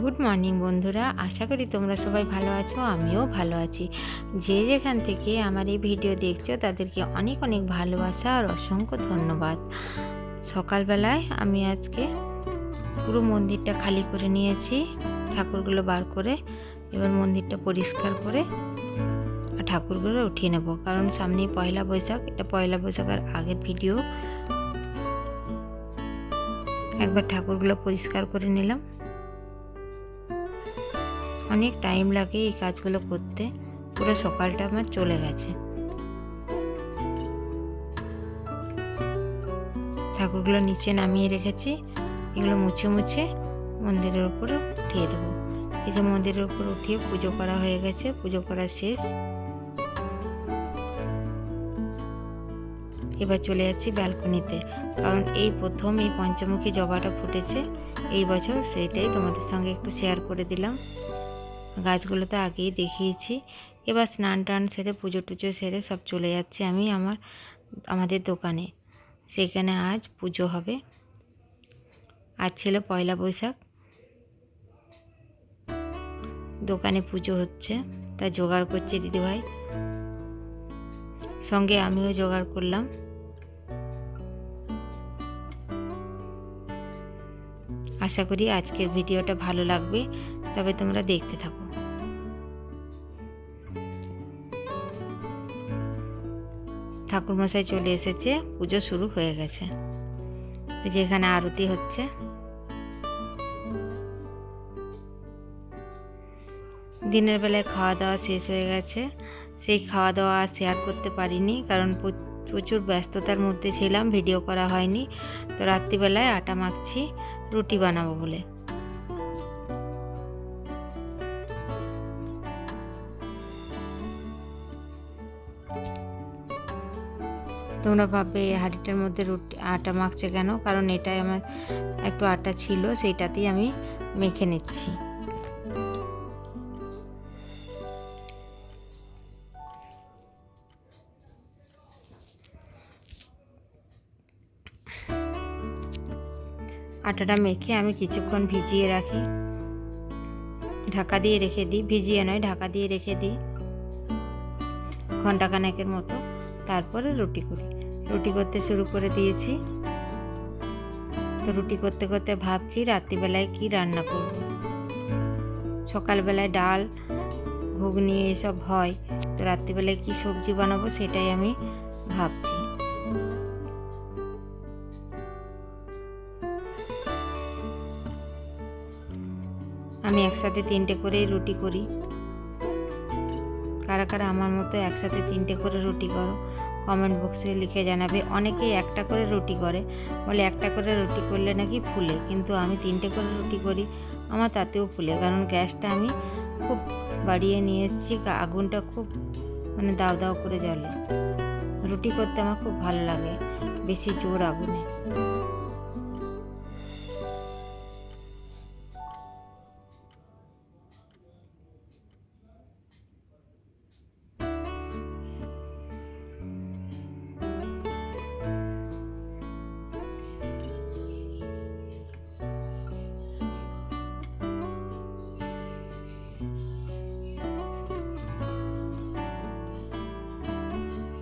Good morning বন্ধুরা। আশা করি তোমরা সবাই ভালো আছো, আমিও ভালো আছি। যে যেখান থেকে আমার এই ভিডিও দেখছ, তাদেরকে অনেক অনেক ভালোবাসা আর অসংখ্য ধন্যবাদ। সকালবেলায় আমি আজকে পুরো মন্দিরটা খালি করে নিয়েছি, ঠাকুরগুলো বার করে, এবার মন্দিরটা পরিষ্কার করে ঠাকুরগুলো উঠিয়ে নেব। কারণ সামনেই পয়লা বৈশাখ, এটা পয়লা বৈশাখের আগের ভিডিও। একবার ঠাকুরগুলো পরিষ্কার করে নিলাম। অনেক টাইম লাগে এই কাজগুলো করতে। পুরো সকালটা আমার চলে গেছে। ঠাকুরগুলো নিচে নামিয়ে রেখেছি। এগুলো মুছে মুছে মন্দিরের উপরে উঠিয়ে দেবো। এই যে মন্দিরের উপর উঠিয়ে পুজো করা হয়ে গেছে, পুজো করা শেষ। এবার চলে যাচ্ছি ব্যালকনিতে। কারণ এই প্রথম এই পঞ্চমুখী জবাটা ফুটেছে, এই বছর সেইটাই তোমাদের সঙ্গে একটু শেয়ার করে দিলাম। গাছগুলো তো আগেই দেখিয়েছি। এবার স্নান টান সেরে, পুজো টুজো সেরে সব চলে যাচ্ছি আমি আমার, আমাদের দোকানে। সেখানে আজ পুজো হবে। আজ ছিল পয়লা বৈশাখ। দোকানে পুজো হচ্ছে, তা জোগাড় করছে দিদিভাই। সঙ্গে আমিও জোগাড় করলাম। আশা করি আজকের ভিডিওটা ভালো লাগবে। তবে তোমরা দেখতে থাকো। ঠাকুরমশাই চলে এসেছে, পুজো শুরু হয়ে গেছে। ওই যে এখানে আরতি হচ্ছে। দিনের বেলায় খাওয়া দাওয়া শেষ হয়ে গেছে। সেই খাওয়া দাওয়া আর শেয়ার করতে পারিনি, কারণ প্রচুর ব্যস্ততার মধ্যে ছিলাম ভিডিও করা হয়নি। তো রাত্রিবেলায় আটা মাখছি, রুটি বানাবো বলে। তোমরা ভাববে হাঁড়িটার মধ্যে রুটি, আটা মাখছে কেন? কারণ এটাই আমার একটু আটা ছিল, সেইটাতেই আমি মেখে নিচ্ছি। আটাটা মেখে আমি কিছুক্ষণ ভিজিয়ে রাখি। ঢাকা দিয়ে রেখে দিই। ভিজিয়ে নয়, ঢাকা দিয়ে রেখে দিই। ঘন্টাখানেকের মতো। তারপরে রুটি করি। রুটি করতে শুরু করে দিয়েছি। তো রুটি করতে করতে ভাবছি রাত্রিবেলায় কি রান্না করব। সকালবেলায় ডাল, ঘুগনি এসব হয়। তো রাত্রিবেলায় কি সবজি বানাবো সেটাই আমি ভাবছি। আমি একসাথে তিনটে করেই রুটি করি। কারা কারা আমার মতো একসাথে তিনটে করে রুটি করো কমেন্ট বক্সে লিখে জানাবে। অনেকেই একটা করে রুটি করে, বলে একটা করে রুটি করলে নাকি ফুলে, কিন্তু আমি তিনটে করে রুটি করি, আমার তাতেও ফুলে, কারণ গ্যাসটা আমি খুব বাড়িয়ে নিয়ে এসেছি আগুনটা খুব মানে দাও দাও করে জ্বলে। রুটি করতে আমার খুব ভালো লাগে, বেশি জোর আগুনে।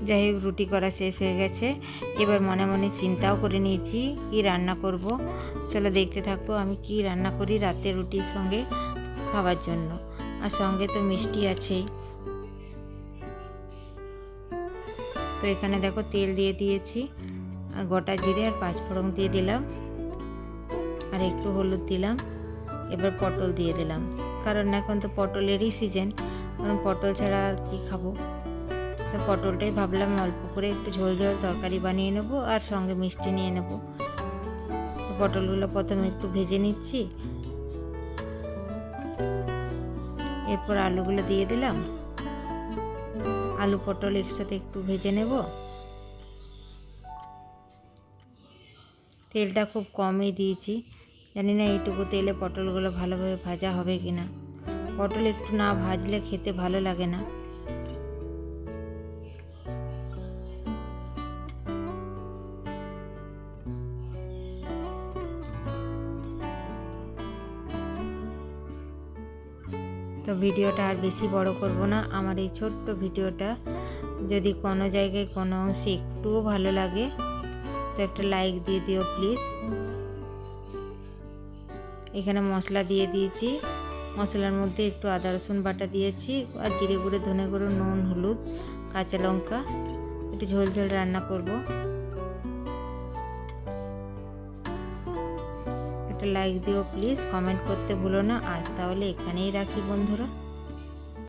যাই হোক, রুটি করা শেষ হয়ে গেছে। এবার মনে মনে চিন্তাও করে নিয়েছি, কি রান্না করব? চলো দেখতে থাকব আমি কি রান্না করি রাতে রুটির সঙ্গে খাওয়ার জন্য। আর সঙ্গে তো মিষ্টি আছেই। তো এখানে দেখো তেল দিয়ে দিয়েছি, আর গোটা জিরে আর পাঁচফোড়ন দিয়ে দিলাম, আর একটু হলুদ দিলাম, এবার পটল দিয়ে দিলাম। কারণ এখন তো পটলেরই সিজন কারণ পটল ছাড়া আর কি খাব? তো পটলটাই ভাবলাম অল্প করে একটু ঝোল ঝোল তরকারি বানিয়ে নেব আর সঙ্গে মিষ্টি নিয়ে নেব। পটলগুলো প্রথমে একটু ভেজে নিচ্ছি। এরপর আলুগুলো দিয়ে দিলাম। আলু পটল একসাথে একটু ভেজে নেব। তেলটা খুব কমই দিয়েছি। জানি না এইটুকু তেলে পটলগুলো ভালোভাবে ভাজা হবে কি না পটল একটু না ভাজলে খেতে ভালো লাগে না। তো ভিডিওটা আর বেশি বড় করব না। আমার এই ছোট্ট ভিডিওটা যদি কোনো জায়গায় কোনো অংশে একটুও ভালো লাগে, তো একটা লাইক দিয়ে দিও প্লিজ এখানে মশলা দিয়ে দিয়েছি। মশলার মধ্যে একটু আদা, রসুন বাটা দিয়েছি আর জিরে গুঁড়ো, ধনে গুঁড়ো, নুন, হলুদ, কাঁচা লঙ্কা। একটু ঝোল ঝোল রান্না করব। একটা লাইক দিও প্লিজ কমেন্ট করতে ভুলো না। আজ তাহলে এখানেই রাখি বন্ধুরা।